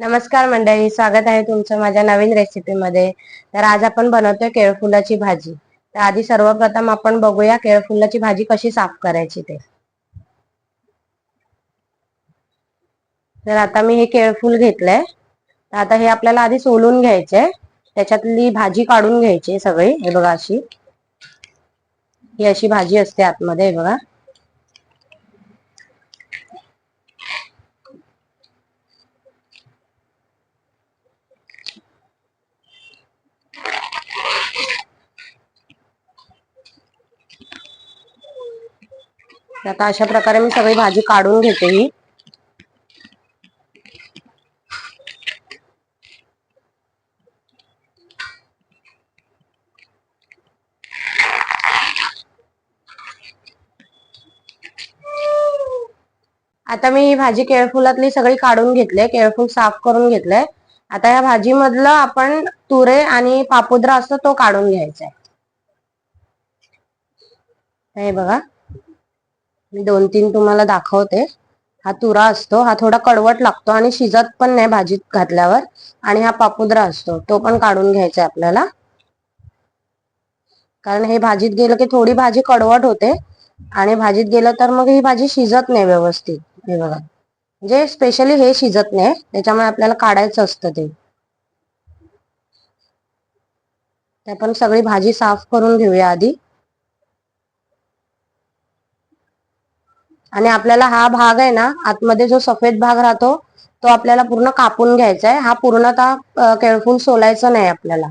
नमस्कार मंडळी स्वागत आहे तुमचं माझ्या नवीन रेसिपीमध्ये तर आज आपण बनवतोय केळफुलाची भाजी. तर आधी सर्वप्रथम आपण बघूया केळफुलाची भाजी कशी साफ करायची ते. तर आता मी हे केळफूल घेतलंय. तर आता हे आपल्याला आधी सोलून घ्यायचंय. त्याच्यातली भाजी काढून घ्यायची सगळी हे बघा अशी. ही अशी भाजी असते आतमध्ये हे बघा. आता अशा प्रकारे मी सगळी भाजी काढून घेते ही. आता मी ही भाजी केळफुलातली सगळी काढून घेतले केळफूल साफ करून घेतले. आता या भाजीमधलं आपण तुरे आणि पापुद्रा असतो तो काढून घ्यायचा आहे. हे बघा. मी दोन तीन तुम्हाला दाखवते. हा तुरा असतो हा थोडा कडवट लागतो आणि शिजत पण नाही भाजीत घातल्यावर आणि हा पापुद्रा असतो तो पण काढून घ्यायचा आपल्याला. कारण हे भाजीत गेलं की थोडी भाजी कडवट होते आणि भाजीत गेलं तर मग ही भाजी शिजत नाही व्यवस्थित. हे बघा. म्हणजे स्पेशली हे शिजत नाही त्याच्यामुळे आपल्याला काढायचं असतं ते. आपण सगळी भाजी साफ करून घेऊया आधी. आणि आपल्याला हा भाग आहे ना आतमध्ये जो सफेद भाग राहतो तो आपल्याला पूर्ण कापून घ्यायचा आहे हा पूर्णतः केळफूल सोलायचा नाही आपल्याला.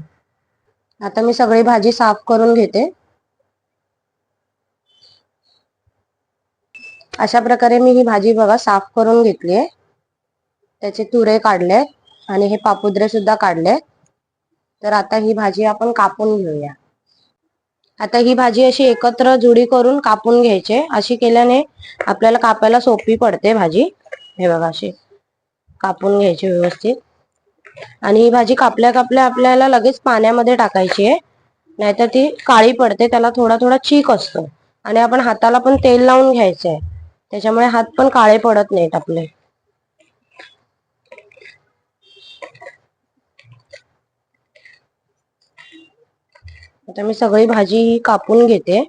आता मी सगळी भाजी साफ करून घेते. अशा प्रकारे मी ही भाजी बघा साफ करून घेतली आहे. त्याचे तुरे काढले आणि हे पापुद्रे सुद्धा काढले तर आता ही भाजी आपण कापून घेऊया. आता ही भाजी अशी एकत्र जुडी करून कापून घ्यायचे. अशी केल्याने आपल्याला कापायला सोपी पडते भाजी. हे बघा अशी कापून घ्यायची व्यवस्थित. आणि ही भाजी कापल्या कापल्या आपल्याला लगेच पाण्यामध्ये टाकायची आहे. नाहीतर ती काळी पडते त्याला थोडा थोडा चीक असतो. आणि आपण हाताला पण तेल लावून घ्यायचं आहे त्याच्यामुळे हात पण काळे पडत नाहीत आपले. आता मी सगळी भाजी कापून घेते.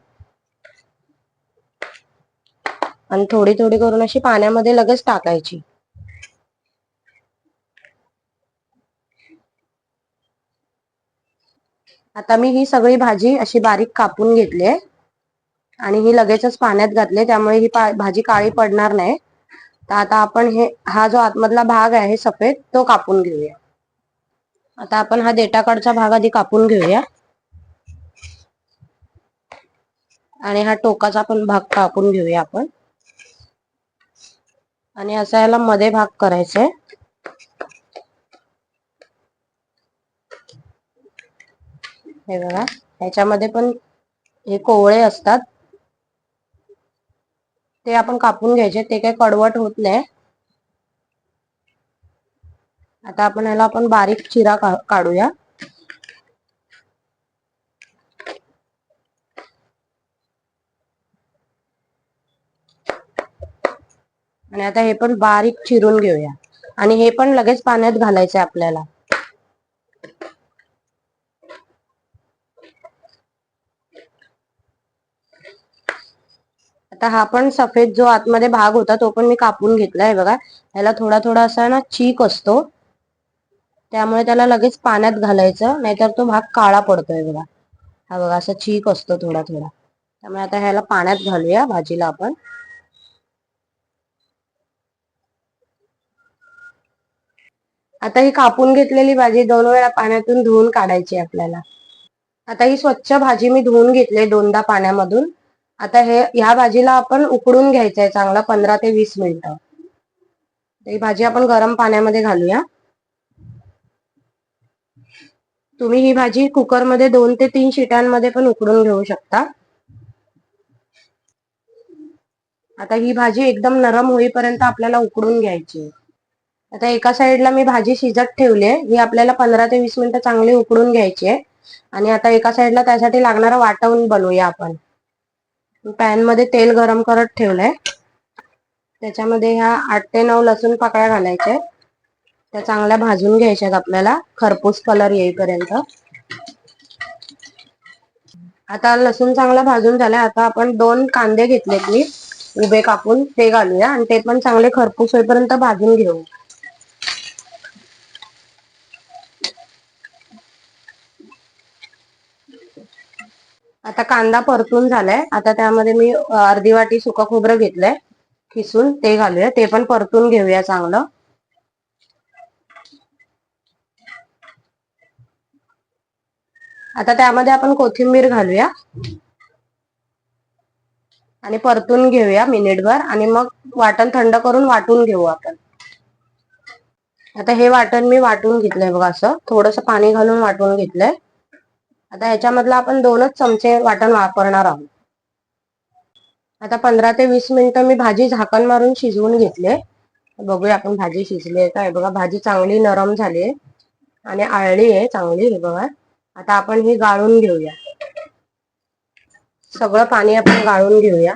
आणि थोडी थोडी करून अशी पाण्यामध्ये लगेच टाकायची. आता मी ही सगळी भाजी अशी बारीक कापून घेतली आणि ही लगेचच पाण्यात घातले त्यामुळे ही भाजी काळी पडणार नाही. तर आता आपण हे हा जो आतमधला भाग आहे सफेद तो कापून घेऊया. आता आपण हा देटाकडचा भाग आधी कापून घेऊया. आणि हा टोकाचा पण भाग कापून घेऊया आपण. आणि असा याला मध्ये भाग करायचा आहे हे बघा ह्याच्यामध्ये पण हे कोवळे असतात. ते आपण कापून घ्यायचे ते काही कडवट होत नाही. आता आपण याला आपण बारीक चिरा काढूया. आणि आता हे पण बारीक चिरून घेऊया. आणि हे पण लगेच पाण्यात घालायचं आपल्याला. आता हा पण सफेद जो आतमध्ये भाग होता तो पण मी कापून घेतलाय बघा. ह्याला थोडा थोडा असा ना चीक असतो. त्यामुळे त्याला लगेच पाण्यात घालायचं. नाहीतर तो भाग काळा पडतोय बघा. हा बघा असा चीक असतो थोडा थोडा त्यामुळे आता ह्याला पाण्यात घालूया भाजीला आपण. आता ही कापून घेतलेली भाजी दोन वेळा पाण्यातून धुवून काढायची आपल्याला. आता ही स्वच्छ भाजी मी धुवून घेतली दोनदा पाण्यामधून. आता हे ह्या भाजीला आपण उकडून घ्यायचंय चांगला पंधरा ते वीस मिनिटं. ही भाजी आपण गरम पाण्यामध्ये घालूया. तुम्ही ही भाजी कुकरमध्ये दोन ते तीन शिट्यांमध्ये पण उकडून घेऊ शकता. आता ही भाजी एकदम नरम होईपर्यंत आपल्याला उकडून घ्यायची आता एका साईडला मी भाजी शिजत ठेवली आहे. ही आपल्याला पंधरा ते वीस मिनिटं चांगली उकडून घ्यायची आहे. आणि आता एका साईडला त्यासाठी लागणारं वाटवून बनवूया आपण. पॅनमध्ये तेल गरम करत ठेवलंय. त्याच्यामध्ये ह्या आठ ते नऊ लसूण पाकळ्या घालायच्या त्या चांगल्या भाजून घ्यायच्यात आपल्याला. खरपूस कलर येईपर्यंत. आता लसूण चांगला भाजून झालाय. आता आपण दोन कांदे घेतलेत मी. उभे कापून. ते घालूया. आणि ते पण चांगले खरपूस होईपर्यंत भाजून घेऊ. आता कांदा परतून झालाय. आता त्यामध्ये मी अर्धी वाटी सुका खोबरं घेतलंय. किसून ते घालूया. ते पण परतून घेऊया चांगलं. आता त्यामध्ये आपण कोथिंबीर घालूया. आणि परतून घेऊया मिनिटभर. आणि मग वाटण थंड करून वाटून घेऊ आपण. आता हे वाटण मी वाटून घेतलंय बघा असं. थोडस पाणी घालून वाटून घेतलंय. आता ह्याच्यामधलं आपण दोनच चमचे वाटण वापरणार आहोत. आता पंधरा ते वीस मिनिटं मी भाजी झाकण मारून शिजवून घेतले. बघूया आपण भाजी शिजली आहे काय बघा भाजी चांगली नरम झाली आहे. आणि आळली आहे चांगली हे बघा. आता आपण ही गाळून घेऊया. सगळं पाणी आपण गाळून घेऊया.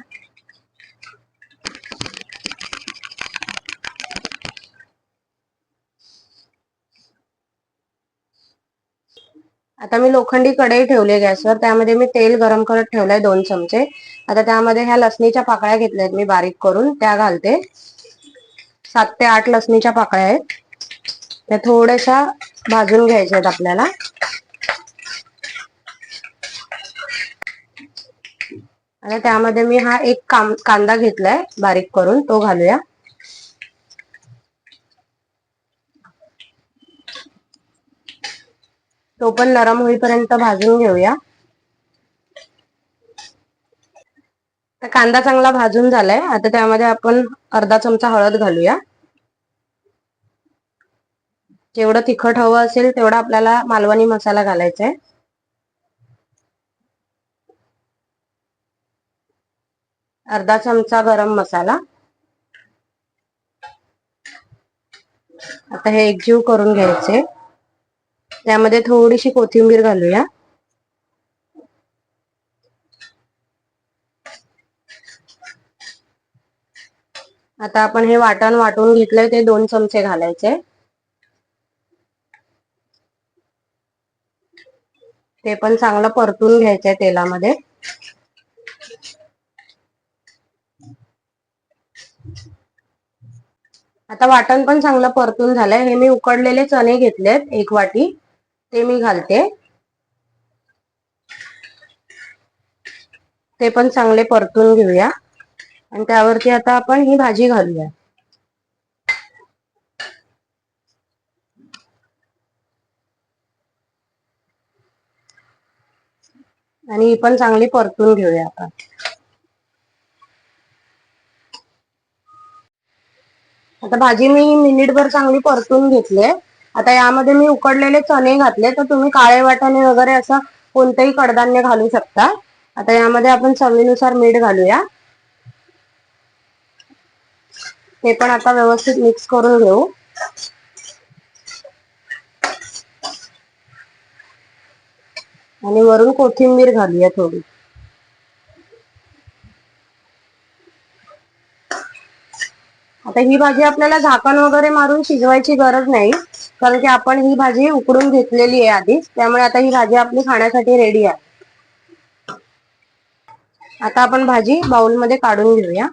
आता मी लोखंडी कढई ठेवली गॅसवर. त्यामध्ये मी तेल गरम करत ठेवलंय दोन चमचे. आता त्यामध्ये ह्या लसणीच्या पाकळ्या घेतल्या मी बारीक करून. त्या घालते. सात ते आठ लसणीच्या पाकळ्या आहेत. त्या थोड्याशा भाजून घ्यायच्या आहेत आपल्याला. आता त्यामध्ये मी हा एक कांदा घेतलाय बारीक करून. तो घालूया. तो पण नरम होईपर्यंत भाजून घेऊया. कांदा चांगला भाजून झालाय. आता त्यामध्ये आपण अर्धा चमचा हळद घालूया. जेवढं तिखट हवं असेल तेवढा आपल्याला मालवणी मसाला घालायचा आहे अर्धा चमचा गरम मसाला. आता हे एकजीव करून घ्यायचे. त्यामध्ये थोडीशी कोथिंबीर घालूया. आता आपण हे वाटण वाटून घेतलंय ते दोन चमचे घालायचे. ते पण चांगलं परतून घ्यायचंय तेलामध्ये. आता वाटण पण चांगलं परतून झालंय. हे मी उकडलेले चणे घेतलेत एक वाटी. ते मी घालते. ते पण चांगले परतून घेऊया. आणि त्यावरती आता आपण ही भाजी घालूया. आणि ही पण चांगली परतून घेऊया आपण. आता भाजी मी मिनिटभर चांगली परतून घेतली आता यामध्ये मी उकडलेले चणे घातले तर तुम्ही काळे वाटाणे वगैरे असं कोणतंही कडधान्य घालू शकता. आता यामध्ये आपण चवीनुसार मीठ घालूया. ते पण आता व्यवस्थित मिक्स करून घेऊ. आणि वरून कोथिंबीर घालूया थोडी. आता ही भाजी आपल्याला झाकण वगैरे मारून शिजवायची गरज नाही. कारण की आपण ही भाजी उकडून घेतलेली आहे आधीच त्यामुळे आता ही भाजी आपली खाण्यासाठी रेडी आहे. आता आपण भाजी बाउलमध्ये काढून घेऊया.